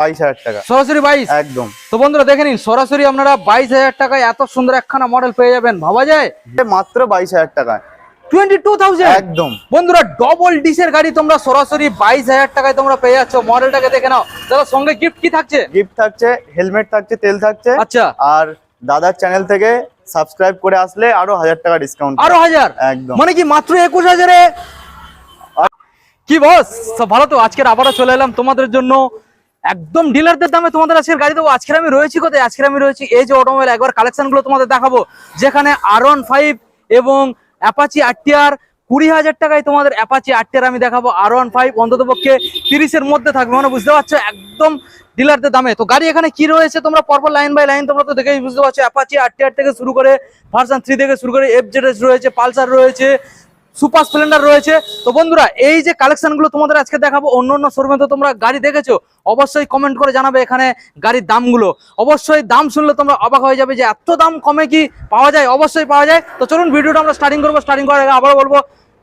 বাইশ হাজার টাকা। সরাসরি বাইশ? একদম। তো বন্ধুরা দেখে নিন সরাসরি আপনারা বাইশ হাজার টাকায় এত সুন্দর একখানা মডেল পেয়ে যাবেন। ভাবা যায়? মাত্র বাইশ হাজার টাকা টোয়েন্টি টু থাউজেন্ড? একদম। বন্ধুরা ডবল ডিসের গাড়ি তোমরা সরাসরি বাইশ হাজার টাকায় তোমরা পেয়ে যাচ্ছ। মডেলটাকে দেখে নাও। দাদা সঙ্গে গিফট কি থাকছে? গিফট থাকছে হেলমেট থাকছে তেল থাকছে। আচ্ছা। আর দাদার চ্যানেল থেকে সাবস্ক্রাইব করে আসলে আরও হাজার টাকা ডিসকাউন্ট আরও হাজার? একদম। মানে কি মাত্র একুশ হাজারে? কি বস ভালো তো আজকের আবারও চলে এলাম তোমাদের জন্য। একদম ডিলারদের দামে তোমাদের আজকের গাড়ি দেবো। আজকের আমি রয়েছি কোথায়? আজকের আমি রয়েছি এই যে অটোমোবাইল একবার কালেকশনগুলো তোমাদের দেখাবো। যেখানে আর ফাইভ এবং অ্যাপাচি আরটিআর কুড়ি হাজার টাকায় তোমাদের অ্যাপাচি আরটিআর আমি দেখাবো। আর ওয়ান ফাইভ অন্তত পক্ষে তিরিশের মধ্যে থাকবে। মানে বুঝতে পারছ? একদম ডিলারদের দামে। তো গাড়ি এখানে কি রয়েছে? তোমরা পরপর লাইন বাই লাইন তোমরা তো দেখেই বুঝতে পারছ। অ্যাপাচি আরটিআর থেকে শুরু করে ভার্সান থ্রি থেকে শুরু করে এফ রয়েছে পালসার রয়েছে সুপার স্প্লেন্ডার রয়েছে। তো বন্ধুরা, এই যে কালেকশনগুলো তোমাদের আজকে দেখাবো, অন্য অন্য শোরুমে তো তোমরা গাড়ি দেখেছ, অবশ্যই কমেন্ট করে জানাবে এখানে গাড়ির দামগুলো। অবশ্যই দাম শুনলে তোমরা অবাক হয়ে যাবে যে এত দাম কমে কি পাওয়া যায়? অবশ্যই পাওয়া যায়। তো চলুন, ভিডিওটা আমরা স্টার্টিং করব স্টার্টিং করার আগে আবার বলব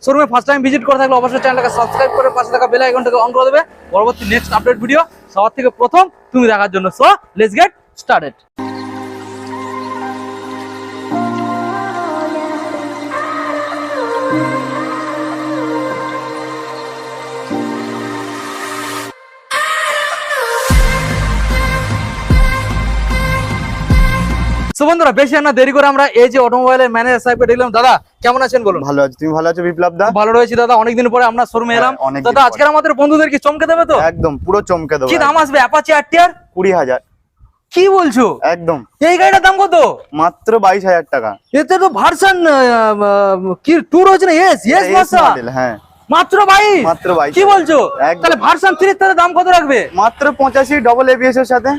শোরুমে ফার্স্ট টাইম ভিজিট করে থাকলে অবশ্যই চ্যানেলটাকে সাবস্ক্রাইব করে পাশে থাকা বেল আইকনটাকে অন করে দেবে। পরবর্তী নেক্সট আপডেট ভিডিও সবার থেকে প্রথম তুমি দেখার জন্য। So let's get started so বন্ধুরা বেশি না দেরি করে আমরা এই যে অটোমোবাইলের ম্যানেজার সাহেবকে দেখলাম। দাদা কেমন আছেন বলুন? ভালো আছে। তুমি ভালো আছো বিপ্লব দা? ভালো রয়েছে দাদা। অনেকদিন পরে আমরা শোরুমে এলাম। হ্যাঁ, দাদা পরে। আজকের আমাদের বন্ধুদের কি চমকে দেবে তো? একদম পুরো চমকে দেবো। কি দাম আসবে? অ্যাপাচি আরটিআর কুড়ি হাজার। কি বলছো? একদম। এই গাড়িটার দাম কত? মাত্র বাইশ হাজার টাকা। এতে তো ভার্সন কি টু রয়েছে না? এস এস মাসা হ্যাঁ। মাত্র বাইশ? মাত্র বাইশ কি বলছো। তাহলে ভার্সন থ্রি তাহলে দাম কত রাখবে? মাত্র পঁচাশি ডবল এবিএস এর সাথে।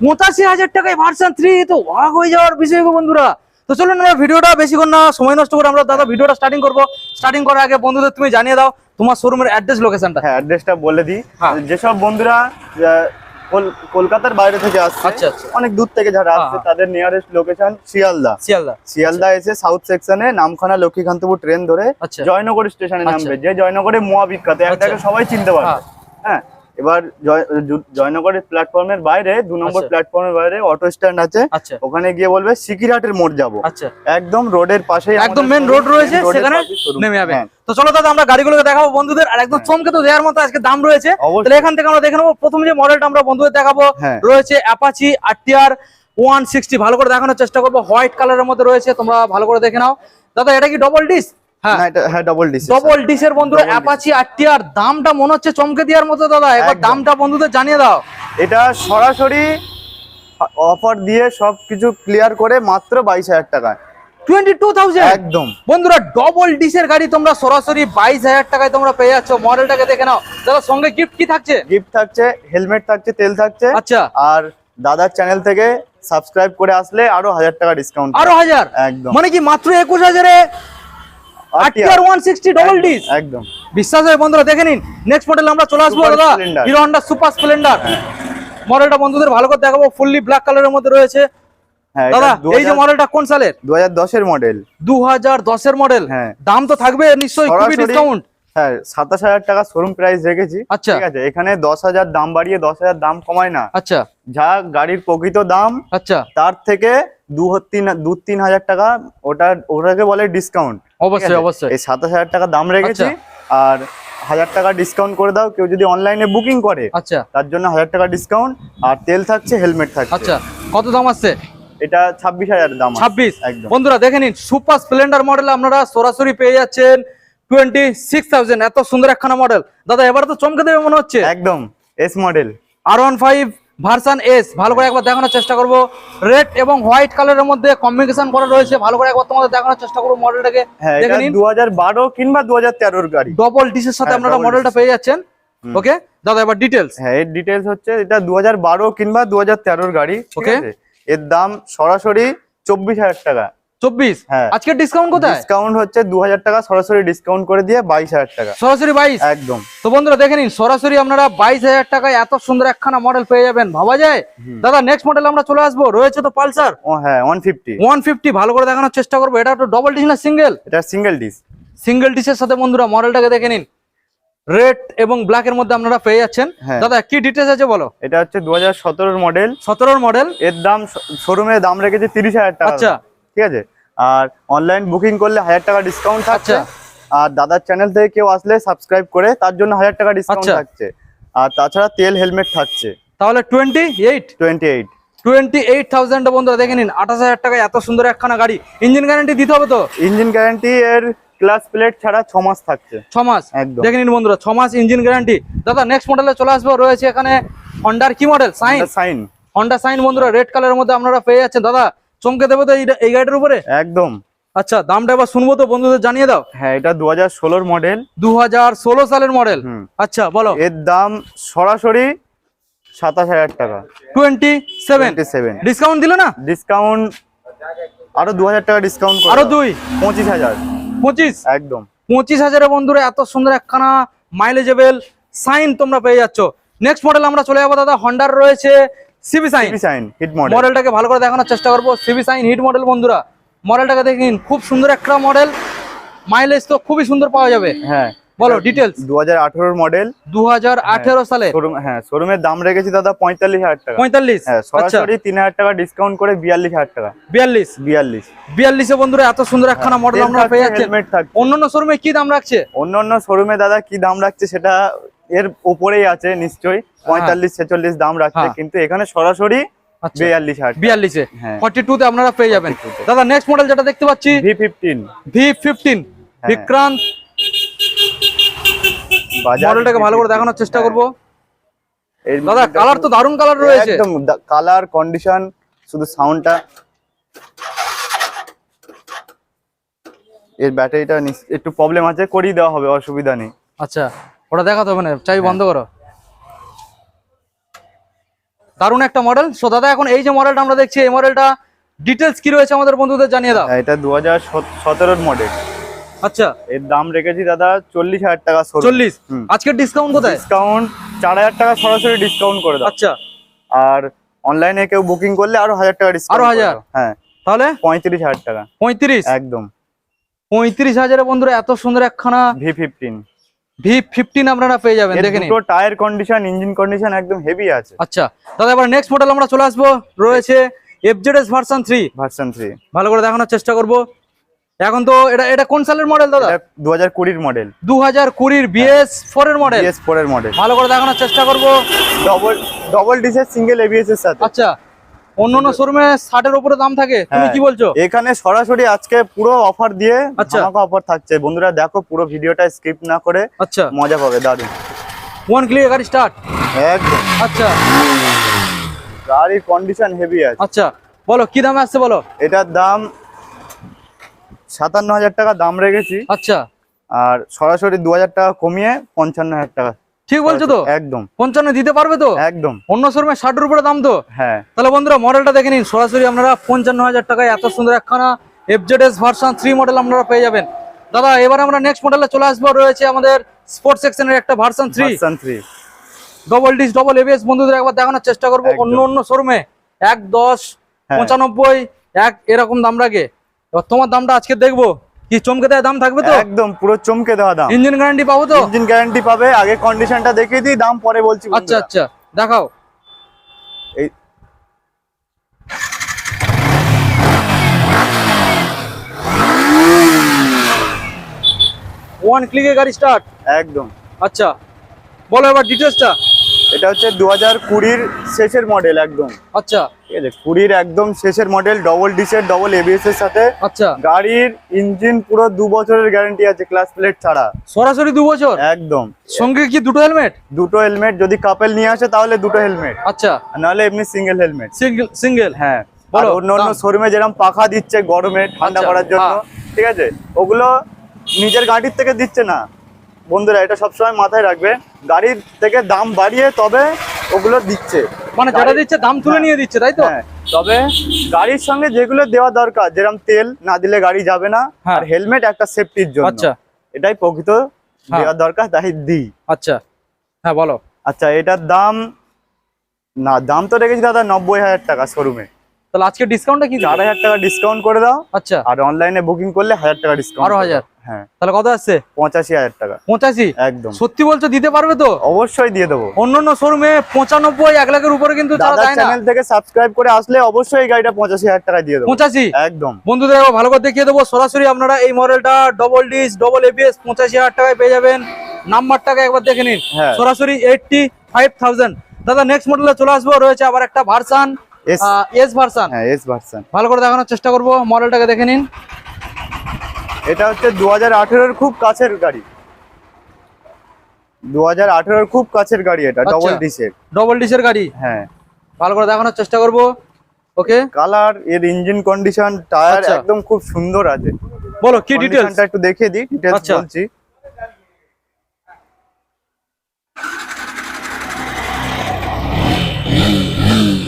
পঁচাশি হাজার টাকায় ভার্সন থ্রি তো অবাক হয়ে যাওয়ার বিষয় গো বন্ধুরা তো চলুন আমরা ভিডিওটা বেশিক্ষণ না সময় নষ্ট করে আমরা দাদা ভিডিওটা স্টার্টিং করব স্টার্টিং করার আগে বন্ধুদের তুমি জানিয়ে দাও তোমার শোরুমের অ্যাড্রেস লোকেশনটা হ্যাঁ অ্যাড্রেসটা বলে দিই হ্যাঁ। যেসব বন্ধুরা কলকাতার বাইরে থেকে আসছে আচ্ছা, আচ্ছা। অনেক দূর থেকে যারা হ্যাঁ, আসছে হ্যাঁ। তাদের নিয়ারেস্ট লোকেশন শিয়ালদা শিয়ালদা শিয়ালদা এসে সাউথ সেকশনে নামখানা লক্ষ্মীকান্তপুর ট্রেন ধরে আচ্ছা। জয়নগর স্টেশনে। নামবে যে জয়নগরে মোয়া বিখ্যাত একটাকে। সবাই চিনতে পারবে হ্যাঁ। হ্যাঁ এবার জয়নগরের প্ল্যাটফর্মের বাইরে দু নম্বর আচ্ছা। প্ল্যাটফর্মের বাইরে অটো স্ট্যান্ড আছে। আচ্ছা। ওখানে গিয়ে বলবে সিকিরহাটের মোড় যাব। আচ্ছা। একদম রোডের পাশে একদম মেন রোড রয়েছে সেখানে নেমে যাবে। তো চলো দাদা আমরা গাড়িগুলোকে দেখাবো বন্ধুদের আর একদম চমকে তো দেওয়ার মতো আজকে দাম রয়েছে। তাহলে এখান থেকে আমরা দেখে নেব প্রথম যে মডেলটা আমরা বন্ধুদের দেখাবো হ্যাঁ। রয়েছে অ্যাপাচি আরটিআর ওয়ান সিক্সটি ভালো করে দেখানোর চেষ্টা করব হোয়াইট কালারের মধ্যে রয়েছে তোমরা ভালো করে দেখে নাও। দাদা এটা কি ডবল ডিস হ্যাঁ। হ্যাঁ ডবল ডিস ডবল ডিসের বন্ধুরা। অ্যাপাচি দামটা মনে হচ্ছে চমকে দেওয়ার মতো দাদা। একবার দামটা বন্ধুদের জানিয়ে দাও। এটা সরাসরি অফার দিয়ে সবকিছু ক্লিয়ার করে মাত্র বাইশ হাজার টাকায়। Twenty two thousand. একদম। বন্ধুরা ডবল ডিসের গাড়ি তোমরা সরাসরি বাইশ হাজার টাকায় তোমরা পেয়ে যাচ্ছ। মডেলটাকে দেখে নাও। দাদা সঙ্গে গিফট কি থাকছে? গিফট থাকছে হেলমেট থাকছে তেল থাকছে। আচ্ছা। আর দাদার চ্যানেল থেকে সাবস্ক্রাইব করে আসলে আরও হাজার টাকা ডিসকাউন্ট আরও হাজার? একদম। মানে কি মাত্র একুশ হাজারে RTR one sixty double disc একদম বিশ্বাস হয় বন্ধুরা দেখে নিন। নেক্সট মডেল আমরা চলে আসব দাদা। হিরো হন্ডা সুপার স্প্লেন্ডার মডেলটা বন্ধুদের ভালো করে দেখাবো। ফুললি ব্ল্যাক কালারের মধ্যে রয়েছে। হ্যাঁ দাদা এই যে মডেলটা কোন সালের? মডেল মডেল হ্যাঁ। দাম তো থাকবে নিশ্চয়ই খুবই ডিসকাউন্ট হ্যাঁ সাতাশ হাজার টাকা শোরুম প্রাইস রেখেছি। আচ্ছা। ঠিক আছে এখানে দশ হাজার দাম বাড়িয়ে দশ হাজার দাম কমায় না। আচ্ছা। যা গাড়ির প্রকৃত দাম আচ্ছা। তার থেকে দু তিন দু তিন হাজার টাকা ওটা ওটাকে বলে ডিসকাউন্ট অবশ্যই অবশ্যই। এই সাতাশ হাজার টাকা দাম রেখেছি। আচ্ছা। আর হাজার টাকা ডিসকাউন্ট করে দাও কেউ যদি অনলাইনে বুকিং করে আচ্ছা। তার জন্য হাজার টাকা ডিসকাউন্ট আর তেল থাকছে হেলমেট থাকছে। আচ্ছা কত দাম আসছে? এটা ছাব্বিশ হাজার দাম আছে। ছাব্বিশ? বন্ধুরা দেখে নিন সুপার স্প্লেন্ডার মডেল আপনারা সরাসরি পেয়ে যাচ্ছেন টোয়েন্টি সিক্স থাউজেন্ড এত সুন্দর একখানা মডেল দাদা এবার তো চমকে দেবে মনে হচ্ছে? একদম S model R one five version S ভালো করে একবার দেখানোর চেষ্টা করব। রেড এবং হোয়াইট কালারের মধ্যে কম্বিনেশন করা রয়েছে। ভালো করে একবার তোমাদের দেখানোর চেষ্টা করব মডেলটাকে হ্যাঁ দেখে নিন। দু হাজার বারো কিংবা দু হাজার তেরোর গাড়ি। ডবল ডিসের সাথে হ্যাঁ, আপনারা মডেলটা পেয়ে যাচ্ছেন। ওকে দাদা এবার ডিটেলস হ্যাঁ এর ডিটেলস হচ্ছে এটা দু হাজার বারো কিংবা দু হাজার তেরোর গাড়ি ওকে এর দাম সরাসরি চব্বিশ হাজার টাকা। চব্বিশ? হ্যাঁ। ডিসকাউন্ট কোথায়? ডিসকাউন্ট হচ্ছে দু হাজার টাকা সরাসরি ডিসকাউন্ট করে দিয়ে বাইশ হাজার টাকা। সরাসরি বাইশ? একদম। তো বন্ধুরা দেখে নিন সরাসরি আপনারা বাইশ হাজার টাকায় এত সুন্দর একখানা মডেল পেয়ে যাবেন। ভাবা যায়? দাদা নেক্সট মডেল আমরা চলে আসব। রয়েছে তো পালসার? ও হ্যাঁ ওয়ান ফিফটি ওয়ান ফিফটি ভালো করে দেখানোর চেষ্টা করব। এটা তো ডবল ডিস না সিঙ্গেল এটা সিঙ্গেল ডিস সিঙ্গেল ডিসের সাথে বন্ধুরা মডেলটাকে দেখে নিন। রেড এবং ব্ল্যাক এর মধ্যে আপনারা পেয়ে যাচ্ছেন। হ্যাঁ। দাদা কি ডিটেলস আছে বলো? এটা হচ্ছে দু হাজার মডেল সতেরোর মডেল এর দাম শোরুমে দাম রেখেছে তিরিশ হাজার টাকা। আচ্ছা। ঠিক আছে? আর অনলাইন বুকিং করলে হাজার টাকা ডিসকাউন্ট থাকছে। আচ্ছা। আর দাদার চ্যানেল থেকে কেউ আসলে সাবস্ক্রাইব করে তার জন্য হাজার টাকা ডিসকাউন্ট আচ্ছা। থাকছে। আর তাছাড়া তেল হেলমেট থাকছে। তাহলে twenty eight twenty eight twenty eight thousand বন্ধুরা দেখে নিন আঠাশ হাজার টাকায় এত সুন্দর একখানা গাড়ি। ইঞ্জিন গ্যারান্টি দিতে হবে তো? ইঞ্জিন গ্যারান্টি এর ক্লাস প্লেট ছাড়া ছ মাস থাকছে। ছ মাস একদম। দেখে নিন বন্ধুরা ছ মাস ইঞ্জিন গ্যারান্টি দাদা নেক্সট মডেলে চলে আসব রয়েছে এখানে হন্ডার কি model Shine Shine Honda Shine বন্ধুরা রেড কালারের মধ্যে আপনারা পেয়ে যাচ্ছেন। দাদা চমকে দেবো তো এই- গাড়িটার উপরে? একদম। আচ্ছা দামটা এবার শুনব তো বন্ধুদের জানিয়ে দাও। হ্যাঁ এটা দু হাজার ষোলোর মডেল দু হাজার ষোলো সালের মডেল। আচ্ছা বলো। এর দাম সরাসরি সাতাশ হাজার টাকা। Twenty seven. সেভেন। ডিসকাউন্ট দিলে না? ডিসকাউন্ট আরও দু হাজার টাকা ডিসকাউন্ট আরও দুই? পঁচিশ হাজার। পঁচিশ? একদম। পঁচিশ হাজারে বন্ধুরা এত সুন্দর একখানা মাইলেজেবেল সাইন তোমরা পেয়ে যাচ্ছ। নেক্সট মডেল আমরা চলে যাব দাদা হন্ডার রয়েছে। CB Shine Shine hit model মডেলটাকে ভালো করে দেখানোর চেষ্টা করব। সিবি সাইন হিট মডেল বন্ধুরা। মডেলটাকে দেখে নিন। খুব সুন্দর একটা মডেল মাইলেজ তো খুবই সুন্দর পাওয়া যাবে। হ্যাঁ। বলো ডিটেলস দু হাজার মডেল দুহাজার আঠেরো সালে হ্যাঁ শোরুমের দাম রেখেছি দাদা পঁয়তাল্লিশ হাজার টাকা। পঁয়তাল্লিশ? হ্যাঁ আচ্ছা। সরাসরি তিন হাজার টাকা ডিসকাউন্ট করে বিয়াল্লিশ হাজার টাকা। বিয়াল্লিশ? বিয়াল্লিশ। বিয়াল্লিশে বন্ধুরা এত সুন্দর একখানা মডেল আমরা পেয়ে থাকছে অন্যান্য শোরুমে কি দাম রাখছে? অন্য অন্য শোরুমে দাদা কি দাম রাখছে সেটা এর উপরেই আছে নিশ্চয়ই পঁয়তাল্লিশ ছেচল্লিশ দাম রাখছে হ্যাঁ। কিন্তু এখানে সরাসরি আচ্ছা। বিয়াল্লিশ হ্যাঁ। ফর্টি টু তে আপনারা পেয়ে যাবেন। দাদা নেক্সট মডেল যেটা দেখতে পাচ্ছি ভি ফিফটিন ভি ফিফটিন হ্যাঁ। বিক্রান্ত। মডেলটাকে ভালো করে দেখানোর চেষ্টা করব। দাদা কালার তো দারুণ কালার রয়েছে। একদম কালার কন্ডিশন শুধু সাউন্ডটা এর ব্যাটারিটা একটু প্রবলেম আছে করিয়ে দেওয়া হবে অসুবিধা নেই। আচ্ছা। ওটা দেখাতে হবে না চাই বন্ধ করো। দারুণ একটা মডেল সো দাদা এখন এই যে মডেলটা আমরা দেখছি এই মডেলটা ডিটেলস কি রয়েছে আমাদের বন্ধুদের জানিয়ে দাও। এটা দু হাজার মডেল আচ্ছা। এর দাম রেখেছি দাদা চল্লিশ হাজার টাকা চল্লিশ? হুম। আজকের ডিসকাউন্ট কোথায়? ডিসকাউন্ট চার হাজার টাকা সরাসরি ডিসকাউন্ট করে দাও। আচ্ছা। আর অনলাইনে কেউ বুকিং করলে আরও হাজার টাকা ডিসকাউন্ট আরও হাজার? হ্যাঁ। তাহলে? পঁয়ত্রিশ হাজার টাকা। পঁয়ত্রিশ? একদম। পঁয়ত্রিশ হাজারে বন্ধুরা এত সুন্দর একখানা ভি ফিফটিন ভি ফিফটিন আপনারা পেয়ে যাবেন দেখে নিন। টায়ার কন্ডিশন ইঞ্জিন কন্ডিশন একদম হেভি আছে। আচ্ছা দাদা এবার নেক্সট মডেল আমরা চলে আসব। রয়েছে FZS version three version three ভালো করে দেখানোর চেষ্টা করব। এখন তো এটা এটা কোন সালের মডেল দাদা? দু হাজার কুড়ির মডেল দু হাজার কুড়ির বিএস ফোর এর মডেল বিএস ফোর এর মডেল ভালো করে দেখানোর চেষ্টা করব। ডবল ডবল ডিসের সিঙ্গেল এবিএস এর সাথে। আচ্ছা অন্য অন্য শোরুমে ষাটের উপরে দাম থাকে। তুমি হ্যাঁ। কি বলছো? এখানে সরাসরি আজকে পুরো অফার দিয়ে আচ্ছা। ধামাকা অফার থাকছে। বন্ধুরা দেখো পুরো ভিডিওটা স্কিপ না করে আচ্ছা। মজা পাবে দারুণ। ওয়ান ক্লিয়ার গাড়ি স্টার্ট একদম। আচ্ছা। গাড়ির কন্ডিশন হেভি আছে। আচ্ছা বলো কি দামে আসছে বলো? এটার দাম সাতান্ন হাজার টাকা দাম রেখেছি। আচ্ছা। আর সরাসরি দু হাজার টাকা কমিয়ে পঞ্চান্ন হাজার টাকা। ঠিক বলছো তো? একদম। পঞ্চান্ন দিতে পারবে তো? একদম। অন্য শোরুমে ষাটের উপরে দাম তো? হ্যাঁ। তাহলে বন্ধুরা মডেলটা দেখে নিন। সরাসরি আপনারা পঞ্চান্ন হাজার টাকায় এত সুন্দর একখানা এফজেডএস ভার্সন থ্রি মডেল আপনারা পেয়ে যাবেন। দাদা এবার আমরা নেক্সট মডেলে চলে আসব। রয়েছে আমাদের স্পোর্টস সেকশনের একটা version three version three double disc double ABS বন্ধুদের একবার দেখানোর চেষ্টা করব। অন্য অন্য শোরুমে এক দশ হ্যাঁ। পঁচানব্বই এক এরকম দাম রাখে। এবার তোমার দামটা আজকে দেখব। কি চমকে দেয় দাম থাকবে তো? একদম পুরো চমকে দেওয়া দাম। ইঞ্জিন গ্যারান্টি পাবো তো? ইঞ্জিন গ্যারান্টি পাবে আগে কন্ডিশনটা দেখিয়ে দিই দাম পরে বলছি আচ্ছা আচ্ছা দেখাও। এই ওয়ান ক্লিকে গাড়ি স্টার্ট একদম। আচ্ছা বলো এবার ডিটেলসটা এটা হচ্ছে দু হাজার কুড়ির শেষের মডেল একদম। আচ্ছা। ঠিক আছে কুড়ির একদম শেষের মডেল ডবল ডিসের ডবল এবিএস এর সাথে। আচ্ছা। গাড়ির ইঞ্জিন পুরো দু বছরের গ্যারান্টি আছে ক্লাস প্লেট ছাড়া। সরাসরি দু বছর? একদম। সঙ্গে কি দুটো হেলমেট দুটো হেলমেট যদি কাপেল নিয়ে আসে তাহলে দুটো হেলমেট আচ্ছা। নাহলে এমনি সিঙ্গেল হেলমেট সিঙ্গেল সিঙ্গেল হ্যাঁ। অন্য অন্য। শোরুমে যেরকম পাখা দিচ্ছে গরমে ঠান্ডা আচ্ছা, করার জন্য হ্যাঁ। ঠিক আছে? ওগুলো নিজের গাড়ির থেকে দিচ্ছে না। বন্ধুরা এটা সবসময় মাথায় রাখবে। গাড়ির থেকে দাম বাড়িয়ে তবে ওগুলো দিচ্ছে। মানে গাড়ি- দিচ্ছে দাম তুলে হ্যাঁ। নিয়ে দিচ্ছে তাই তো? হ্যাঁ তবে গাড়ির সঙ্গে যেগুলো দেওয়া দরকার যেরকম তেল না দিলে গাড়ি যাবে না হ্যাঁ। আর হেলমেট একটা সেফটির জন্য। আচ্ছা। এটাই প্রকৃত। দেওয়া দরকার তাই দিই। আচ্ছা। হ্যাঁ বলো। আচ্ছা এটার দাম না দাম তো রেখেছি দাদা নব্বই হাজার টাকা শোরুমে। তাহলে আজকে ডিসকাউন্টটা কি চার হাজার টাকা ডিসকাউন্ট করে দাও। আচ্ছা। আর অনলাইনে বুকিং করলে হাজার টাকা ডিসকাউন্ট আরও হাজার? হ্যাঁ। তাহলে কত আসছে? পঁচাশি হাজার টাকা। পঁচাশি? একদম। সত্যি বলছো দিতে পারবে তো? অবশ্যই দিয়ে দেবো। অন্যান্য শোরুমে পঁচানব্বই এক লাখের উপরে কিন্তু চ্যানেল থেকে সাবস্ক্রাইব করে আসলে অবশ্যই এই গাড়িটা পঁচাশি হাজার টাকা দিয়ে দেবো। পঁচাশি? একদম। বন্ধুদের ভালো করে দেখিয়ে দেবো। সরাসরি আপনারা এই মডেলটা ডবল ডিস ডবল এবিএস পঁচাশি হাজার টাকায় পেয়ে যাবেন। নাম্বারটাকে একবার দেখে নিন। হ্যাঁ। সরাসরি এইটটি ফাইভ থাউজেন্ড দাদা নেক্সট মডেলে চলে আসব। রয়েছে আবার একটা ভার্সান এস এস ভার্সান হ্যাঁ এস ভার্সন ভালো করে দেখানোর চেষ্টা করব মডেলটাকে দেখে নিন। এটা হচ্ছে দু হাজার খুব কাছের গাড়ি। দু হাজার খুব কাছের গাড়ি এটা। ডবল ডিসের ডবল ডিসের গাড়ি? হ্যাঁ। ভালো করে দেখানোর চেষ্টা করব। ওকে কালারের ইঞ্জিন কন্ডিশন টায়ার। একদম খুব সুন্দর আছে। বলো কি কন্ডিশনটা একটু দেখিয়ে দিই ডিটেলস আচ্ছা। বলছি।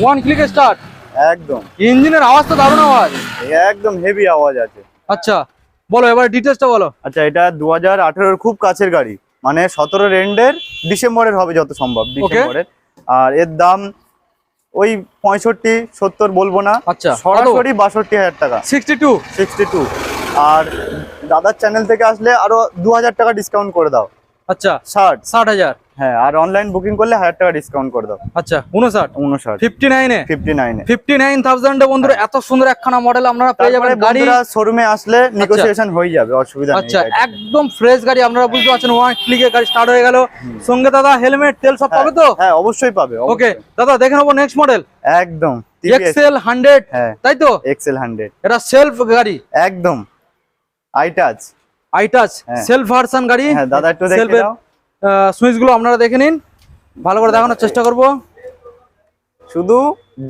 ওয়ান ক্লিক স্টার্ট একদম। ইঞ্জিনের আওয়াজ তো দারুণ আওয়াজ। একদম হেভি আওয়াজ আছে। আচ্ছা বলো এবার ডিটেলসটা বলো। আচ্ছা এটা দু হাজার খুব কাছের গাড়ি। মানে সতেরো রেন্ডের ডিসেম্বরের হবে যত সম্ভব ডিসেম্বরের। আর এর দাম ওই পঁয়ষট্টি সত্তর বলব না। আচ্ছা সরাসরি বাষট্টি হাজার টাকা। সিক্সটি টু সিক্সটি টু আর দাদার চ্যানেল থেকে আসলে আরও দু হাজার টাকা ডিসকাউন্ট করে দাও। আচ্ছা ষাট। ষাট হাজার। হ্যাঁ আর অনলাইন বুকিং করলে হাজার টাকা ডিসকাউন্ট করে দাও। আচ্ছা উনষাট উনষাট ফিফটি নাইনে ফিফটি নাইনে ফিফটি নাইন থাউজেন্ডে বন্ধুরা এত সুন্দর একখানা মডেল আপনারা পেয়ে যাবেন। গাড়ি শোরুমে আসলে নেগোসিয়েশন হয়ে যাবে অসুবিধা নেই। আচ্ছা একদম ফ্রেশ গাড়ি আপনারা বুঝতে পারছেন ওয়ান ক্লিকে গাড়ি স্টার্ট হয়ে গেল। সঙ্গে দাদা হেলমেট তেল সব পাবে তো? হ্যাঁ অবশ্যই পাবে ওকে দাদা দেখে নেব নেক্সট মডেল একদম এক্সেল হান্ড্রেড হ্যাঁ তাই তো? এক্সেল হান্ড্রেড এটা সেলফ গাড়ি। একদম আই টাচ আইটাচ হ্যাঁ। সেলফ ভার্সন গাড়ি। হ্যাঁ দাদা একটু দেখে দাও। সুইচগুলো আপনারা দেখে নিন। ভালো করে দেখানোর চেষ্টা করব। শুধু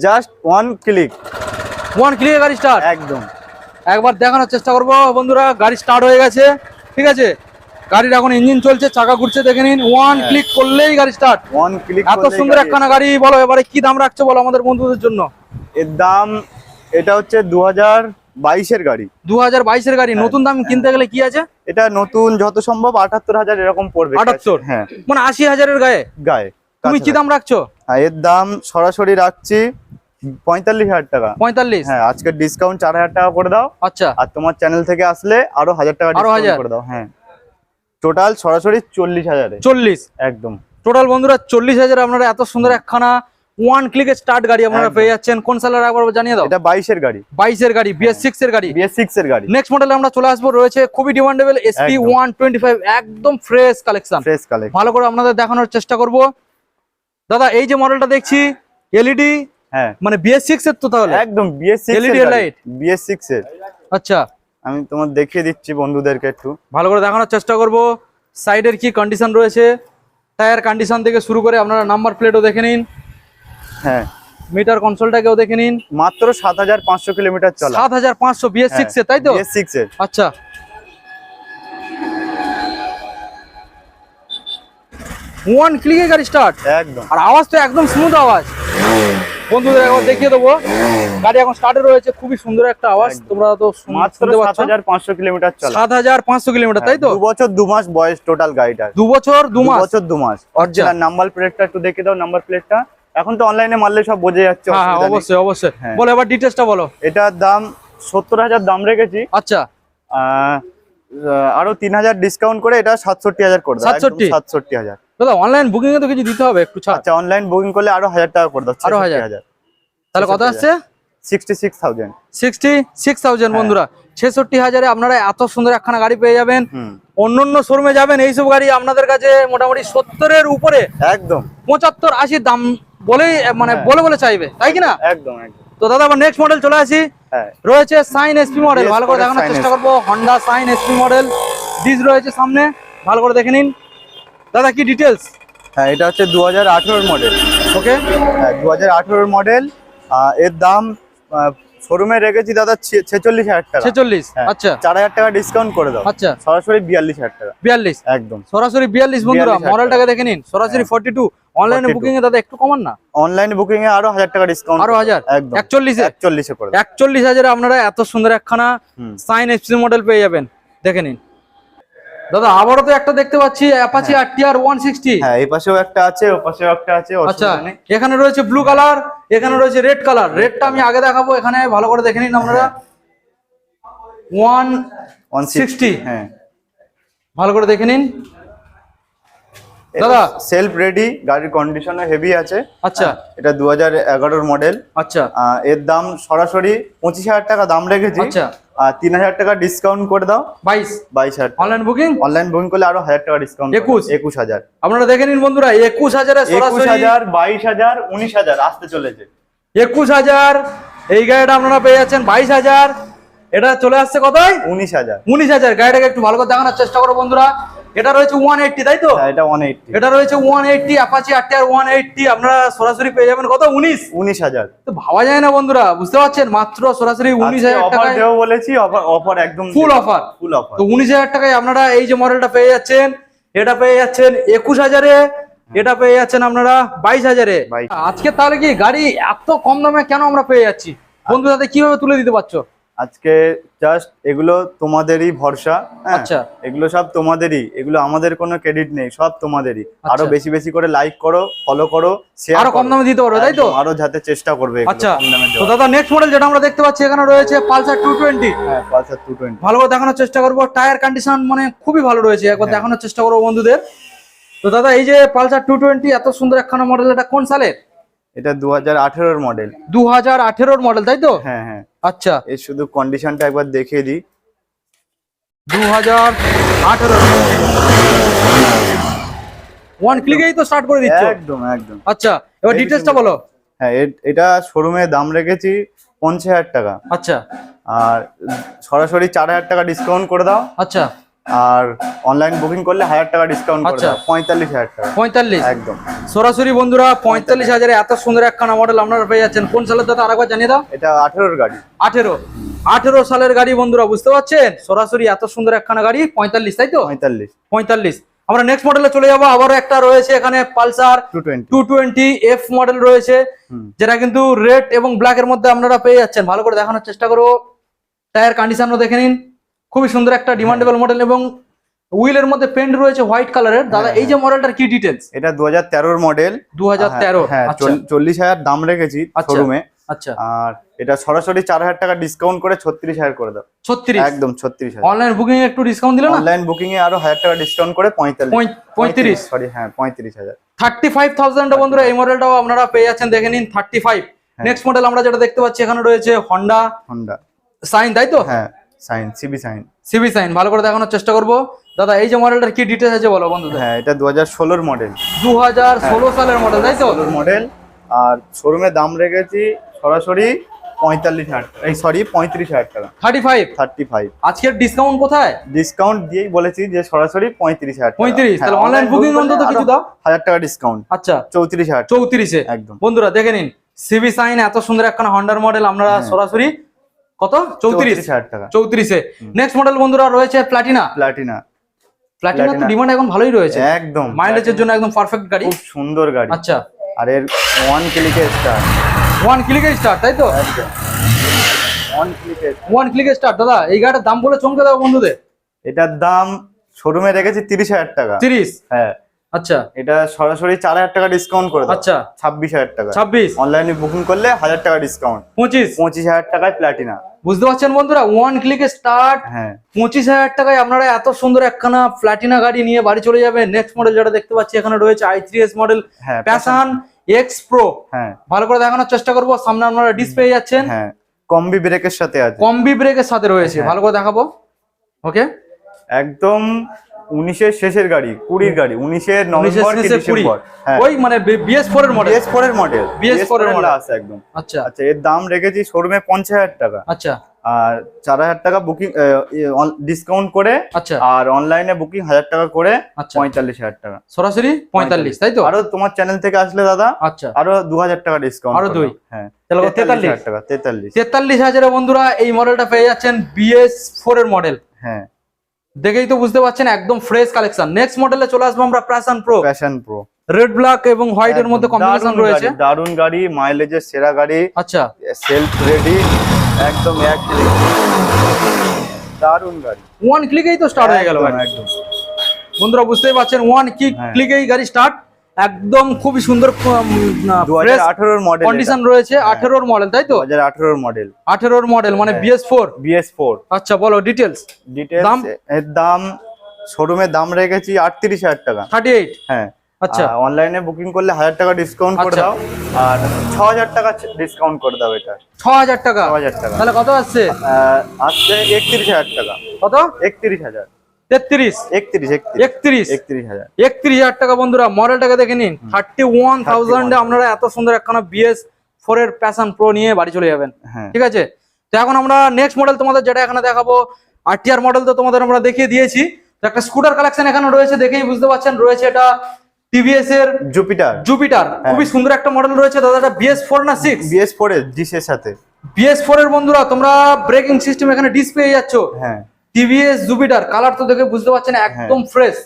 জাস্ট ওয়ান ক্লিক ওয়ান ক্লিকে গাড়ি স্টার্ট একদম। একবার দেখানোর চেষ্টা করব বন্ধুরা গাড়ি স্টার্ট হয়ে গেছে। ঠিক আছে? গাড়ির এখন ইঞ্জিন চলছে চাকা ঘুরছে দেখে নিন। ওয়ান ক্লিক করলেই গাড়ি স্টার্ট ওয়ান ক্লিক এত সুন্দর একখানা গাড়ি বলো এবারে কি দাম রাখছো বলো আমাদের বন্ধুদের জন্য? এর দাম এটা হচ্ছে দু হাজার বাইশের গাড়ি। দু হাজার বাইশের গাড়ি হ্যাঁ, নতুন দাম কিনতে গেলে কি আছে? এটা নতুন যত সম্ভব আটাত্তর হাজার এরকম পড়বে 78? হ্যাঁ। মানে আশি হাজারের গায়ে? গায়ে তুমি কি দাম রাখছো? হ্যাঁ, এর দাম সরাসরি রাখছি পঁয়তাল্লিশ হাজার টাকা। পঁয়তাল্লিশ? হ্যাঁ আজকে ডিসকাউন্ট চার হাজার টাকা করে দাও। আচ্ছা। আর তোমার চ্যানেল থেকে আসলে আরও হাজার টাকা? করে দাও হ্যাঁ। টোটাল সরাসরি চল্লিশ হাজারে। চল্লিশ? একদম। টোটাল বন্ধুরা চল্লিশ হাজার আপনারা এত সুন্দর একখানা ওয়ান ক্লিকে স্টার্ট গাড়ি আপনারা। পেয়ে যাচ্ছেন। কোন সালের একবার জানিয়ে দাও? এটা বাইশের গাড়ি। বাইশের গাড়ি বিএস সিক্স এর গাড়ি। বিএস সিক্স এর গাড়ি। নেক্সট মডেলে আমরা চলে আসব। রয়েছে খুবই ডিমান্ডেবল এসপি একদম। ওয়ান টোয়েন্টি ফাইভ একদম ফ্রেশ কালেকশন ফ্রেশ কালেক্ট ভালো করে আপনাদের দেখানোর চেষ্টা করব। দাদা এই যে মডেলটা দেখছি এলইডি হ্যাঁ। মানে বিএস সিক্স এর তো তাহলে। একদম BS six LED light? BS six এর। আচ্ছা। আমি তোমার দেখিয়ে দিচ্ছি বন্ধুদেরকে একটু। ভালো করে দেখানোর চেষ্টা করব। সাইডের কি কন্ডিশন রয়েছে? টায়ার কন্ডিশন থেকে শুরু করে আপনারা নাম্বার প্লেটও দেখে নিন। হ্যাঁ। মিটার কনসোলটাকেও দেখে নিন। মাত্র সাত হাজার পাঁচশো কিলোমিটার চলা। সাত হাজার পাঁচশো বিএস সিক্স এ তাই তো? বিএস সিক্স এর। আচ্ছা। ওয়ান ক্লিকে গাড়ি স্টার্ট একদম। আর আওয়াজ তো একদম স্মুথ আওয়াজ। বন্ধুদের একবার দেখিয়ে দেবো। গাড়ি এখন স্টার্টে রয়েছে খুবই সুন্দর একটা আওয়াজ। তোমরা তো শুনতে সাত পাচ্ছ হাজার পাঁচশো কিলোমিটার চলা। সাত হাজার পাঁচশো কিলোমিটার তাই তো? হ্যাঁ, দু বছর দু মাস বয়স টোটাল গাড়িটার। দু বছর দু দু মাস বছর দু মাস অরিজিনাল নাম্বার প্লেটটা একটু দেখে দাও নাম্বার প্লেটটা এখন তো অনলাইনে মারলে সব বোঝা যাচ্ছে হ্যাঁ হ্যাঁ। অবশ্যই অবশ্যই। হ্যাঁ। বলো এবার ডিটেলসটা বলো। এটার দাম সত্তর হাজার দাম রেখেছি। আচ্ছা। আরও তিন হাজার ডিসকাউন্ট করে এটা সাতষট্টি হাজার করে দাও 67? সাতষট্টি? হাজার। দাদা অনলাইন বুকিং এ তো কিছু দিতে হবে একটু ছাড়। আচ্ছা অনলাইন বুকিং করলে আরও হাজার টাকা করে দাও আরও হাজার? হাজার। তাহলে কত 66,000 আসছে? Sixty six thousand sixty six thousand বন্ধুরা। ছেষট্টি হাজারে আপনারা এত সুন্দর একখানা গাড়ি পেয়ে যাবেন। হুম। অন্য অন্য শোরুমে যাবেন এইসব গাড়ি আপনাদের কাছে মোটামুটি সত্তরের উপরে। একদম। পঁচাত্তর আশি দাম বলেই মানে হ্যাঁ। বলে বলে চাইবে তাই কি না একদম একদম। তো দাদা আবার নেক্সট মডেল চলে আসি। হ্যাঁ। রয়েছে সাইন এসপি মডেল ভালো করে দেখানোর চেষ্টা করব। হন্ডা সাইন এসপি মডেল ডিজ রয়েছে সামনে ভালো করে দেখে নিন। দাদা কি ডিটেলস হ্যাঁ এটা হচ্ছে দু হাজার মডেল ওকে হ্যাঁ দু হাজার মডেল এর দাম শোরুমে রেখেছি দাদা ছেচল্লিশ হাজার টাকা। ছেচল্লিশ? হ্যাঁ, আচ্ছা। চার হাজার টাকা ডিসকাউন্ট করে দাও। আচ্ছা। সরাসরি বিয়াল্লিশ হাজার টাকা। বিয়াল্লিশ? একদম। সরাসরি বিয়াল্লিশ বন্ধুরা মডেল টাকা। দেখে নিন। সরাসরি ফর্টি টু অনলাইনে 42 বুকিং এ দাদা একটু কমান না? অনলাইন বুকিং এ আরও হাজার টাকা ডিসকাউন্ট আরও হাজার? একচল্লিশ? একচল্লিশে করে একচল্লিশ হাজারে আপনারা এত সুন্দর একখানা সাইন সাইন এফসি মডেল পেয়ে যাবেন। দেখে নিন। দাদা আবারও তো একটা দেখতে পাচ্ছি Apache R TR one sixty হ্যাঁ এই পাশেও একটা আছে ও পাশেও একটা আছে আচ্ছা এখানে রয়েছে ব্লু কালার এখানে রয়েছে রেড কালার রেডটা আমি আগে দেখাবো এখানে ভালো করে দেখে নিন আপনারা। ওয়ান ওয়ান 60 হ্যাঁ। ভালো করে দেখে নিন। দাদা। সেলফ রেডি গাড়ির কন্ডিশনও হেভি আছে। আচ্ছা। এটা দু হাজার এগারোর মডেল আচ্ছা। এর দাম সরাসরি পঁচিশ হাজার টাকা দাম রেখেছি। আচ্ছা। আর তিন হাজার টাকা ডিসকাউন্ট করে দাও। বাইশ। বাইশ হাজার অনলাইন বুকিং অনলাইন বুকিং করলে আরও হাজার টাকা ডিসকাউন্ট একুশ? একুশ হাজার। আপনারা দেখে নিন বন্ধুরা একুশ হাজারে একুশ হাজার বাইশ হাজার উনিশ হাজার আসতে চলেছে। একুশ হাজার এই গাড়িটা আপনারা পেয়ে যাচ্ছেন বাইশ হাজার। এটা চলে আসছে কতই উনিশ হাজার। উনিশ হাজার। গাড়িটাকে একটু ভালো করে দেখানোর চেষ্টা করো বন্ধুরা। এটা রয়েছে ওয়ান এইটটি তাই তো? হ্যাঁ, এটা ওয়ান এইটটি। এটা রয়েছে one eighty Apache R one eighty. আপনারা সরাসরি পেয়ে যাবেন কত? উনিশ? উনিশ হাজার। তো ভাবা যায় না বন্ধুরা বুঝতে পারছেন? মাত্র সরাসরি উনিশ হাজার টাকায় দেবো বলেছি অফার অফার একদম ফুল অফার ফুল অফার তো উনিশ হাজার টাকায় আপনারা এই যে মডেলটা পেয়ে যাচ্ছেন এটা পেয়ে যাচ্ছেন একুশ হাজারে। এটা পেয়ে যাচ্ছেন আপনারা বাইশ হাজারে। আজকে তাহলে কি গাড়ি এত কম দামে কেন আমরা পেয়ে যাচ্ছি? বন্ধু তাদের কীভাবে তুলে দিতে পারছ? আজকে জাস্ট এগুলো তোমাদেরই ভরসা হ্যাঁ? আচ্ছা। এগুলো সব তোমাদেরই এগুলো আমাদের কোনো ক্রেডিট নেই সব তোমাদেরই। আচ্ছা। আরও বেশি বেশি করে লাইক করো ফলো করো share আরও কম দামে দিতে পারবে তাই তো? আরও যাতে চেষ্টা করবে আচ্ছা। তো দাদা নেক্সট মডেল যেটা আমরা দেখতে পাচ্ছি এখানে রয়েছে পালসার টু টোয়েন্টি হ্যাঁ পালসার টু টোয়েন্টি ভালো করে দেখানোর চেষ্টা করব। টায়ার কন্ডিশন মানে খুবই ভালো রয়েছে। একবার হ্যাঁ। দেখানোর চেষ্টা করব বন্ধুদের। তো দাদা এই যে পালসার টু টোয়েন্টি এত সুন্দর একখানা মডেল এটা কোন সালের? এটা দু হাজার আঠেরোর মডেল দু হাজার আঠেরোর মডেল তাই তো? হ্যাঁ হ্যাঁ। আচ্ছা। এর শুধু কন্ডিশনটা একবার দেখিয়ে দিই। দু হাজার আঠেরো ওয়ান ক্লিকেই তো স্টার্ট করে দিচ্ছ। একদম একদম। আচ্ছা এবার ডিটেলসটা বলো। হ্যাঁ এটা শোরুমে দাম রেখেছি পঞ্চাশ হাজার টাকা। আচ্ছা। আর সরাসরি চার হাজার টাকা ডিসকাউন্ট করে দাও। আচ্ছা। আর অনলাইন বুকিং করলে হাজার টাকা ডিসকাউন্ট আচ্ছা। পঁয়তাল্লিশ হাজার টাকা। পঁয়তাল্লিশ। একদম। সরাসরি বন্ধুরা পঁয়তাল্লিশ হাজারে এত সুন্দর একখানা মডেল আপনারা পেয়ে যাচ্ছেন। কোন সালের দাদা? আরেকবার জানিয়ে দাও। এটা আঠেরোর গাড়ি। আঠেরো। আঠেরো সালের গাড়ি বন্ধুরা বুঝতে পারছেন? সরাসরি এত সুন্দর একখানা গাড়ি পঁয়তাল্লিশ তাই তো? পঁয়তাল্লিশ। পঁয়তাল্লিশ। আমরা নেক্সট মডেলে চলে যাব। আবারও একটা রয়েছে এখানে Pulsar two twenty two twenty F model রয়েছে যেটা কিন্তু রেড এবং ব্ল্যাক এর মধ্যে আপনারা পেয়ে যাচ্ছেন। ভালো করে দেখানোর চেষ্টা করো টায়ার কন্ডিশনও দেখে নিন। খুবই সুন্দর একটা ডিমান্ডেবল মডেল এবং হুইলের মধ্যে পেন্ট রয়েছে হোয়াইট কালারের দাদা হ্যাঁ, এই যে মডেলটার কি ডিটেলস এটা দু হাজার তেরোর মডেল দু হাজার তেরো হ্যাঁ আচ্ছা। চল- চল্লিশ হাজার দাম রেখেছি আচ্ছা। শোরুমে আচ্ছা। আর এটা সরাসরি চার হাজার টাকা ডিসকাউন্ট করে ছত্রিশ হাজার করে দাও। ছত্রিশ? একদম ছত্রিশ হাজার। অনলাইন বুকিং একটু ডিসকাউন্ট দিলে না? অনলাইন বুকিং এ আরও হাজার টাকা ডিসকাউন্ট করে পঁয়তাল্লিশ। পঁয়- পঁয়ত্রিশ? সরি হ্যাঁ পঁয়ত্রিশ হাজার। থার্টি ফাইভ থাউজেন্ড বন্ধুরা এই মডেলটাও আপনারা পেয়ে যাচ্ছেন। দেখে নিন থার্টি ফাইভ হ্যাঁ। নেক্সট মডেল আমরা যেটা দেখতে পাচ্ছি এখানে রয়েছে হন্ডা হন্ডা সাইন তাই তো? হ্যাঁ। Shine CB Shine CB Shine ভালো করে দেখানোর চেষ্টা করব। দাদা এই যে মডেলটার কি ডিটেলস আছে বলো বন্ধুদের? হ্যাঁ এটা দু হাজার ষোলোর মডেল দু হাজার ষোলো সালের মডেল তাই তো? মডেল আর শোরুমে দাম রেখেছি সরাসরি পঁয়তাল্লিশ হাজার এই সরি পঁয়ত্রিশ হাজার টাকা। থার্টি ফাইভ থার্টি ফাইভ আজকের ডিসকাউন্ট কোথায়? ডিসকাউন্ট দিয়েই বলেছি যে সরাসরি পঁয়ত্রিশ হাজার। 35 তাহলে হ্যাঁ, online booking করলে অন্তত কিছু দাও। হাজার টাকা ডিসকাউন্ট আচ্ছা। চৌত্রিশ হাজার। চৌত্রিশে। একদম। বন্ধুরা দেখে নিন সিবি সাইন এত সুন্দর একখানা হন্ডার মডেল আমরা হ্যাঁ। সরাসরি কত? চৌত্রিশ। হাজার টাকা। চৌত্রিশে। নেক্সট মডেল বন্ধুরা রয়েছে প্লাটিনা প্লাটিনা প্লাটিনা তো ডিমান্ড এখন ভালোই রয়েছে। একদম। মাইলেজের জন্য একদম পারফেক্ট গাড়ি। খুব সুন্দর গাড়ি। আচ্ছা। আর এর ওয়ান ক্লিকে স্টার ওয়ান ক্লিকের স্টার্ট তাই তো? ওয়ান ক্লিকে স্টার্ট দাদা এই গাড়ির দাম বলে চমকে দাও বন্ধুদের। এটার দাম শোরুমে রেখেছি তিরিশ হাজার টাকা। তিরিশ? হ্যাঁ। আচ্ছা। এটা সরাসরি চার হাজার টাকা ডিসকাউন্ট করে আচ্ছা। ছাব্বিশ হাজার টাকা। ছাব্বিশ? অনলাইনে বুকিং করলে হাজার টাকা ডিসকাউন্ট পঁচিশ? পঁচিশ হাজার টাকায় প্লাটিনা বুঝতে পারছেন বন্ধুরা? ওয়ান ক্লিকে স্টার্ট হ্যাঁ। পঁচিশ হাজার টাকায় আপনারা এত সুন্দর একখানা প্লাটিনা গাড়ি নিয়ে বাড়ি চলে যাবেন। নেক্সট মডেল যেটা দেখতে পাচ্ছি এখানে রয়েছে আই থ্রি এস মডেল হ্যাঁ প্যাশন এক্স প্রো হ্যাঁ। ভালো করে দেখানোর চেষ্টা করব। সামনে আপনারা ডিসপ্লে যাচ্ছেন। হ্যাঁ। কম্বি ব্রেকের সাথে আছে। কম্বি ব্রেকের সাথে রয়েছে। হ্যাঁ। ভালো করে দেখাবো। ওকে একদম উনিশের শেষের গাড়ি কুড়ির গাড়ি উনিশের নভেম্বর ডিসেম্বর? হ্যাঁ। ওই মানে বিএস ফোর এর মডেল বিএস ফোর এর মডেল BS4 এর model। আছে একদম। আচ্ছা। আচ্ছা এর দাম রেখেছি শোরুমে পঞ্চাশ হাজার টাকা। আচ্ছা। আর চার হাজার টাকা বুকিং ডিসকাউন্ট করে আচ্ছা। আর অনলাইনে বুকিং হাজার টাকা করে আচ্ছা। পঁয়তাল্লিশ হাজার টাকা। সরাসরি পঁয়তাল্লিশ তাই তো? আরও তোমার চ্যানেল থেকে আসলে দাদা আচ্ছা। আরও দু হাজার টাকা ডিসকাউন্ট আরও দুই। হ্যাঁ। তেতাল্লিশ হাজার টাকা তেতাল্লিশ। তেতাল্লিশ হাজারে বন্ধুরা এই মডেলটা পেয়ে যাচ্ছেন বিএস ফোর এর মডেল হ্যাঁ। দেখেই তো বুঝতে পারছেন একদম ফ্রেশ কালেকশন নেক্সট মডেলে চলে আসব আমরা Passion Pro Passion Pro red black এবং হোয়াইট এর মধ্যে কম্বিনেশন রয়েছে। দারুণ গাড়ি মাইলেজের সেরা গাড়ি। আচ্ছা। সেলফ রেডি একদম এক দারুণ গাড়ি। ওয়ান ক্লিকেই তো স্টার্ট হয়ে গেল একদম, একদম। বন্ধুরা বুঝতেই পারছেন ওয়ান কি হ্যাঁ। ক্লিকেই গাড়ি স্টার্ট একদম খুবই সুন্দর মডেল কন্ডিশন রয়েছে আঠেরোর মডেল তাই তো? আঠেরোর মডেল আঠেরোর মডেল মানে হ্যাঁ। বিএস ফোর বিএস ফোর আচ্ছা বলো ডিটেলস দাম? এর দাম শোরুমের দাম রেখেছি আটত্রিশ হাজার টাকা। থার্টি এইট হ্যাঁ। আচ্ছা। অনলাইনে বুকিং করলে হাজার টাকা ডিসকাউন্ট করে আচ্ছা। দাও। আর ছ হাজার টাকা ডিসকাউন্ট করে দাও এটা। ছ হাজার টাকা? ছ হাজার টাকা। তাহলে কত আসছে? আসছে একত্রিশ হাজার টাকা। কত? একত্রিশ হাজার। তেত্রিশ। একত্রিশ একত্রিশ। একত্রিশ। হাজার। একত্রিশ হাজার টাকা বন্ধুরা মডেলটাকে দেখে নিন। থার্টি ওয়ান থাউজেন্ডে আপনারা এত সুন্দর একখানা বিএস ফোর এর প্যাশন প্রো নিয়ে বাড়ি চলে যাবেন। হ্যাঁ। ঠিক আছে? তো এখন আমরা নেক্সট মডেল তোমাদের যেটা এখানে দেখাবো আরটিআর মডেল তো তোমাদের আমরা দেখিয়ে দিয়েছি। একটা স্কুটার কালেকশন এখানে রয়েছে দেখেই বুঝতে পারছেন রয়েছে এটা টিভিএস এর জুপিটার জুপিটার খুবই সুন্দর একটা মডেল রয়েছে দাদা এটা বিএস ফোর না সিক্স বিএস ফোর এর সাথে। বিএস ফোর এর বন্ধুরা তোমরা ব্রেকিং সিস্টেম এখানে ডিসপ্লে পেয়ে যাচ্ছ। হ্যাঁ। টিভিএস জুপিটার কালার তো দেখে বুঝতে পারছেন একদম ফ্রেশ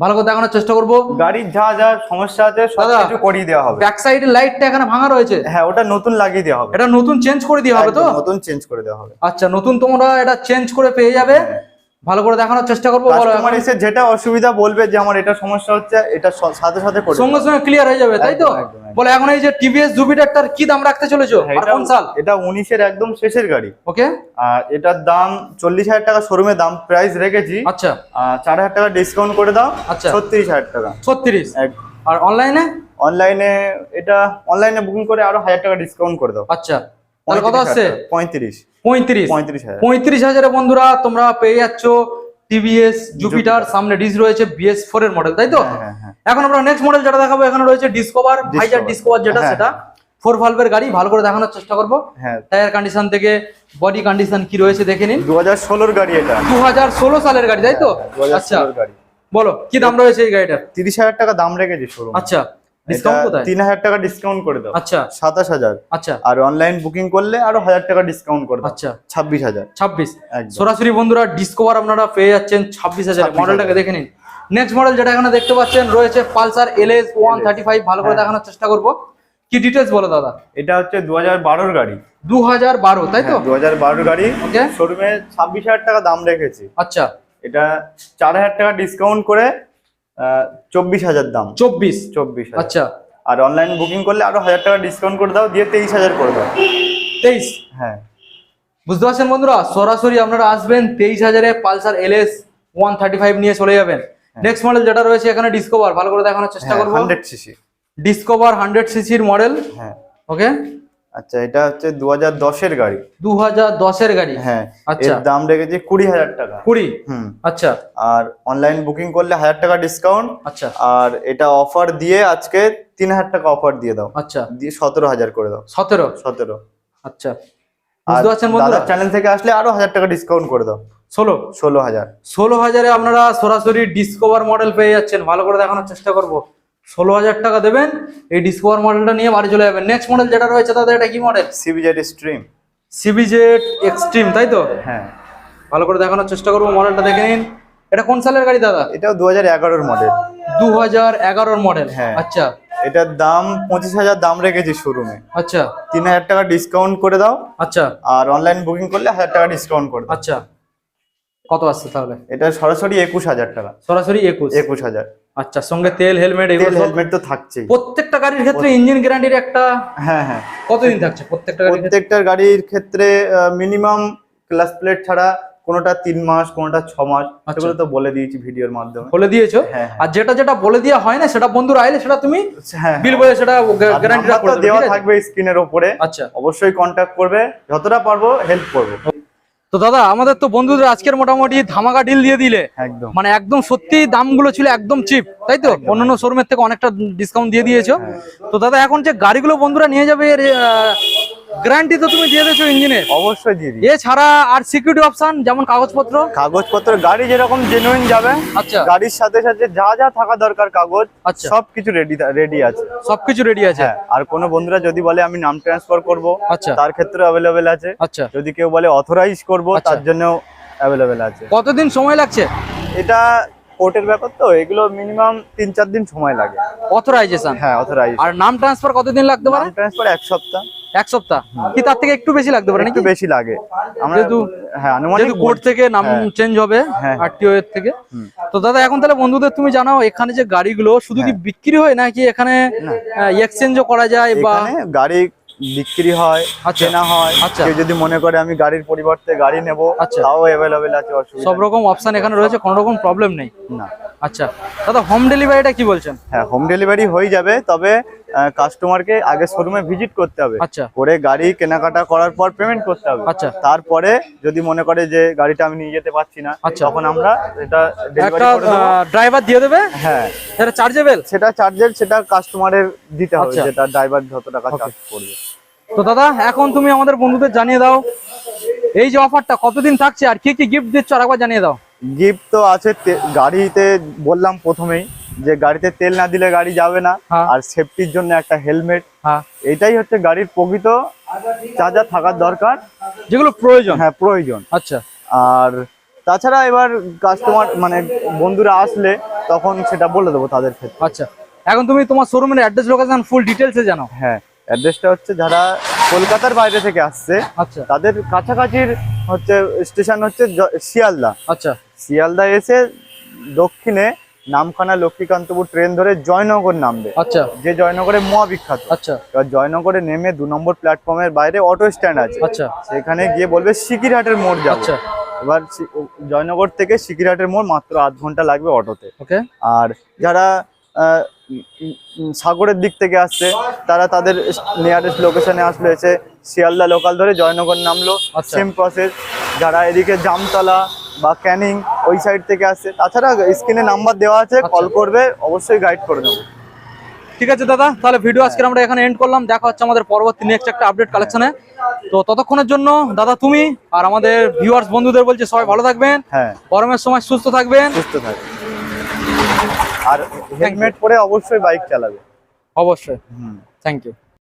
ভালো করে দেখানোর চেষ্টা করব। গাড়ির যা যা সমস্যা আছে সবকিছু কিছু করিয়ে দেওয়া হবে। ব্যাক সাইডের লাইটটা এখানে ভাঙা রয়েছে। হ্যাঁ ওটা নতুন লাগিয়ে দেওয়া হবে। এটা নতুন চেঞ্জ করে দেওয়া হবে তো? নতুন চেঞ্জ করে দেওয়া হবে। আচ্ছা নতুন তোমরা এটা চেঞ্জ করে পেয়ে যাবে। হ্যাঁ। ভালো করে দেখানোর চেষ্টা করব কাস্টমার এসে যেটা অসুবিধা বলবে যে আমার এটা সমস্যা হচ্ছে এটা সাথে সাথে করে সঙ্গে সঙ্গে ক্লিয়ার হয়ে যাবে তাই তো। বলে এখন এই যে টিভিএস জুপিটারটার কি দাম রাখতে চলেছো? আর কোন সাল? এটা উনিশের একদম শেষের গাড়ি। ওকে। আর এটার দাম চল্লিশ হাজার টাকা শোরুমে দাম প্রাইস রেখেছি। আচ্ছা। আর চার হাজার টাকা ডিসকাউন্ট করে দাও আচ্ছা। ছত্রিশ হাজার টাকা। ছত্রিশ? এক- আর অনলাইনে অনলাইনে এটা অনলাইনে বুকিং করে আরও হাজার টাকা ডিসকাউন্ট করে দাও। আচ্ছা। কত 35,000 পঁয়ত্রিশ। পঁয়ত্রিশ। পঁয়ত্রিশ হাজার। বন্ধুরা তোমরা পেয়ে যাচ্ছ টিভিএস জুপিটার সামনে ডিস রয়েছে বিএস ফোর এর মডেল তাই তো? হ্যাঁ, হ্যাঁ, হ্যাঁ। এখন আমরা নেক্সট মডেল যেটা দেখাবো এখানে রয়েছে ডিসকভার ভাইজার। ডিসকভার যেটা সেটা। ফোর ভালভের গাড়ি ভালো করে দেখানোর চেষ্টা করব। হ্যাঁ। টায়ার কন্ডিশন থেকে বডি কন্ডিশন কি রয়েছে দেখে নিন। দু হাজার ষোলোর গাড়ি এটা। দু হাজার ষোলো সালের গাড়ি তাই তো? আচ্ছা। বলো কি দাম রয়েছে এই গাড়িটার? তিরিশ হাজার টাকা দাম রেখেছি আচ্ছা। তিন হাজার টাকা ডিসকাউন্ট করে দাও। আচ্ছা। সাতাশ হাজার। আচ্ছা। আর অনলাইন বুকিং করলে আরও হাজার টাকা ডিসকাউন্ট করে আচ্ছা। ছাব্বিশ হাজার। ছাব্বিশ। সরাসরি বন্ধুরা ডিসকভার আপনারা পেয়ে যাচ্ছেন ছাব্বিশ হাজার। 26,000 মডেলটাকে দেখে নিন। নেক্সট মডেল যেটা এখানে দেখতে পাচ্ছেন রয়েছে Pulsar L S one thirty five ভালো করে হ্যাঁ। দেখানোর চেষ্টা করব। কি ডিটেলস বলো দাদা? এটা হচ্ছে দু হাজার বারোর গাড়ি। দু হাজার বারো তাই তো? দু হাজার বারোর গাড়ি। শোরুমে ছাব্বিশ হাজার টাকা দাম রেখেছি। আচ্ছা। এটা চার হাজার টাকা ডিসকাউন্ট করে চব্বিশ হাজার দাম। চব্বিশ? চব্বিশ আচ্ছা। আর অনলাইন বুকিং করলে আরও হাজার টাকা ডিসকাউন্ট করে দাও দিয়ে তেইশ হাজার করে দাও। তেইশ? হ্যাঁ। বুঝতে পারছেন বন্ধুরা? সরাসরি আপনারা আসবেন তেইশ হাজারে Pulsar L S one thirty five নিয়ে চলে যাবেন। নেক্সট মডেল যেটা রয়েছে এখানে ডিসকভার ভালো করে দেখানোর চেষ্টা করব। হান্ড্রেড সিসি ডিসকভার হান্ড্রেড সিসির মডেল হ্যাঁ। ওকে আচ্ছা এটা হচ্ছে দু হাজার দশের গাড়ি। দু হাজার দশের গাড়ি? হ্যাঁ আচ্ছা। এর দাম রেখেছি কুড়ি হাজার টাকা। কুড়ি? হুম। আচ্ছা। আর অনলাইন বুকিং করলে হাজার টাকা ডিসকাউন্ট আচ্ছা। আর এটা অফার দিয়ে আজকে তিন হাজার টাকা অফার দিয়ে দাও। আচ্ছা। দিয়ে সতেরো হাজার করে দাও। সতেরো? সতেরো। আচ্ছা। বুঝতে পারছেন বন্ধুরা? চ্যানেল থেকে আসলে আরও হাজার টাকা ডিসকাউন্ট করে দাও। ষোলো? ষোলো হাজার। ষোলো হাজারে আপনারা সরাসরি ডিসকভার মডেল পেয়ে যাচ্ছেন। ভালো করে দেখানোর চেষ্টা করব। ষোলো হাজার টাকা দেবেন এই ডিসকভার মডেলটা নিয়ে বাড়ি চলে যাবেন। নেক্সট মডেল যেটা রয়েছে তাদের এটা কি model CBZ stream CBZ extreme তাই তো? হ্যাঁ। ভালো করে দেখানোর চেষ্টা করব মডেলটা দেখে নিন। এটা কোন সালের গাড়ি দাদা? এটাও দু হাজার এগারোর মডেল দু হাজার এগারোর মডেল হ্যাঁ। আচ্ছা। এটার দাম পঁচিশ হাজার দাম রেখেছি শোরুমে। আচ্ছা। তিন হাজার টাকা ডিসকাউন্ট করে দাও। আচ্ছা। আর অনলাইন বুকিং করলে হাজার টাকা ডিসকাউন্ট করে দাও। আচ্ছা। কত আসছে তাহলে? এটা সরাসরি একুশ হাজার টাকা। সরাসরি একুশ। একুশ হাজার। আচ্ছা সঙ্গে তেল হেলমেট এগুলো হেলমেট তো থাকছে প্রত্যেকটা গাড়ির ক্ষেত্রে ইঞ্জিন গ্যারান্টির একটা হ্যাঁ হ্যাঁ। কতদিন থাকছে? প্রত্যেকটা গাড়ির প্রত্যেকটা গাড়ির ক্ষেত্রে মিনিমাম ক্লাস প্লেট ছাড়া কোনোটা তিন মাস কোনোটা ছ মাস আচ্ছা। সেগুলো তো বলে দিয়েছি ভিডিওর মাধ্যমে। বলে দিয়েছ? হ্যাঁ, আর যেটা যেটা বলে দেওয়া হয় না সেটা বন্ধুরা আইলে সেটা তুমি হ্যাঁ বিল বলে সেটা গ্যারান্টিটা দেবে দেওয়া? থাকবে স্ক্রিনের ওপরে আচ্ছা। অবশ্যই কন্ট্যাক্ট করবে। যতটা পারব হেল্প করব। তো দাদা আমাদের তো বন্ধুদের আজকের মোটামুটি ধামাকা ডিল দিয়ে দিলে। একদম। মানে একদম সত্যি দামগুলো ছিল একদম চিপ তাই তো? অন্যান্য শোরুমের থেকে অনেকটা ডিসকাউন্ট দিয়ে দিয়েছ। হ্যাঁ। তো দাদা এখন যে গাড়িগুলো বন্ধুরা নিয়ে যাবে এর গ্যারান্টি তো তুমি দিয়ে দিয়েছ ইঞ্জিনের অবশ্যই দিয়ে দিই। এছাড়া আর সিকিউরিটি অপশন যেমন কাগজপত্র? কাগজপত্র গাড়ি যেরকম জেনুইন যাবে আচ্ছা। গাড়ির সাথে সাথে যা যা থাকা দরকার কাগজ আচ্ছা। সবকিছু রেডি রেডি আছে। সবকিছু রেডি আছে। হ্যাঁ আর কোনো বন্ধুরা যদি বলে আমি নাম ট্রান্সফার করব আচ্ছা। তার ক্ষেত্রে অ্যাভেলেবেল আছে। আচ্ছা। যদি কেউ বলে অথরাইজ করব আচ্ছা। তার জন্য অ্যাভেলেবেল আছে। কতদিন সময় লাগছে? এটা কোর্টের ব্যাপার তো এগুলো মিনিমাম তিন চার দিন সময় লাগে। অথরাইজেশন হ্যাঁ অথরাইজ আর নাম ট্রান্সফার কতদিন লাগতে পারে? ট্রান্সফার এক সপ্তাহ। এক সপ্তাহ? কি তার থেকে একটু বেশি লাগতে পারে একটু বেশি লাগে। আমরা যেহেতু- হ্যাঁ আনুমানিক যেহেতু কোর্ট থেকে নাম হ্যাঁ। চেঞ্জ হবে হ্যাঁ। আরটিও এর থেকে তো দাদা এখন তাহলে বন্ধুদের তুমি জানাও এখানে যে গাড়িগুলো শুধু কি বিক্রি হয় নাকি এখানে এক্সচেঞ্জও করা যায় বা গাড়ি বিক্রি হয় আচ্ছা। কেনা হয় আচ্ছা। কেউ যদি মনে করে আমি গাড়ির পরিবর্তে গাড়ি নেব আচ্ছা। তাও অ্যাভেলেবেল আছে সব রকম অপশন এখানে রয়েছে কোনো রকম প্রবলেম নেই নেই। না আচ্ছা দাদা হোম ডেলিভারিটা কি বলছেন? হ্যাঁ হোম ডেলিভারি হয়ে যাবে তবে কাস্টমারকে আগে শোরুমে ভিজিট করতে হবে। আচ্ছা। করে গাড়ি কেনাকাটা করার পর পেমেন্ট করতে হবে। আচ্ছা। তারপরে যদি মনে করে যে গাড়িটা আমি নিয়ে যেতে পারছি না আচ্ছা। তখন আমরা এটা একটা ড্রাইভার দিয়ে দেবে? হ্যাঁ। সেটা চার্জেবল সেটা চার্জের সেটা কাস্টমারের দিতে হবে আচ্ছা। যেটা ড্রাইভার যত টাকা চার্জ করবে। তো দাদা এখন তুমি আমাদের বন্ধুদের জানিয়ে দাও এই যে অফারটা কতদিন থাকছে আর কি কি গিফট দিচ্ছ আরেকবার জানিয়ে দাও। গিফট তো আছে গাড়িতে বললাম প্রথমেই যে গাড়িতে তেল না দিলে গাড়ি যাবে না হ্যাঁ। আর সেফটির জন্য একটা হেলমেট হ্যাঁ। এটাই হচ্ছে গাড়ির প্রকৃত যা যা থাকার দরকার। যেগুলো প্রয়োজন। হ্যাঁ প্রয়োজন। আচ্ছা। আর তাছাড়া এবার কাস্টমার মানে বন্ধুরা আসলে তখন সেটা বলে দেবো তাদের ক্ষেত্রে। আচ্ছা। এখন তুমি তোমার শোরুমের অ্যাড্রেস লোকেশন ফুল ডিটেলসে জানো? হ্যাঁ অ্যাড্রেসটা হচ্ছে যারা কলকাতার বাইরে থেকে আসছে আচ্ছা। তাদের কাছাকাছির হচ্ছে স্টেশন হচ্ছে শিয়ালদা। আচ্ছা। শিয়ালদা এসে দক্ষিণে নামখানা লক্ষ্মীকান্তপুর ট্রেন ধরে জয়নগর নামবে। আচ্ছা। যে জয়নগরে মহা বিখ্যাত আচ্ছা। এবার জয়নগরে নেমে দু নম্বর প্ল্যাটফর্মের বাইরে অটো স্ট্যান্ড আছে। আচ্ছা। সেখানে গিয়ে বলবে সিকিরহাটের মোড় যাব। আচ্ছা। এবার জয়নগর থেকে সিকিরহাটের মোড় মাত্র আধ ঘণ্টা লাগবে অটোতে। ওকে। আর যারা সাগরের দিক থেকে আসছে তারা তাদের নিয়ারেস্ট লোকেশনে আসলো এসে শিয়ালদা লোকাল ধরে জয়নগর নামলো। আচ্ছা। সেম প্রসেস যারা এদিকে জামতলা বা ক্যানিং ওই সাইড থেকে আসছে। তাছাড়া স্ক্রিনে নাম্বার দেওয়া আছে আচ্ছা। কল করবে অবশ্যই গাইড করে দেবো ঠিক আছে দাদা তাহলে ভিডিও আজকে আমরা এখানে এন্ড করলাম। দেখা হচ্ছে আমাদের পরবর্তী নেক্সট একটা আপডেট কালেকশনে তো ততক্ষণের জন্য দাদা তুমি আর আমাদের ভিউয়ার্স বন্ধুদের বলছি সবাই ভালো থাকবেন। হ্যাঁ। গরমের সময় সুস্থ থাকবেন। সুস্থ থাকে আর হেলমেট পরে অবশ্যই বাইক চালাবে। অবশ্যই। হুম। Thank you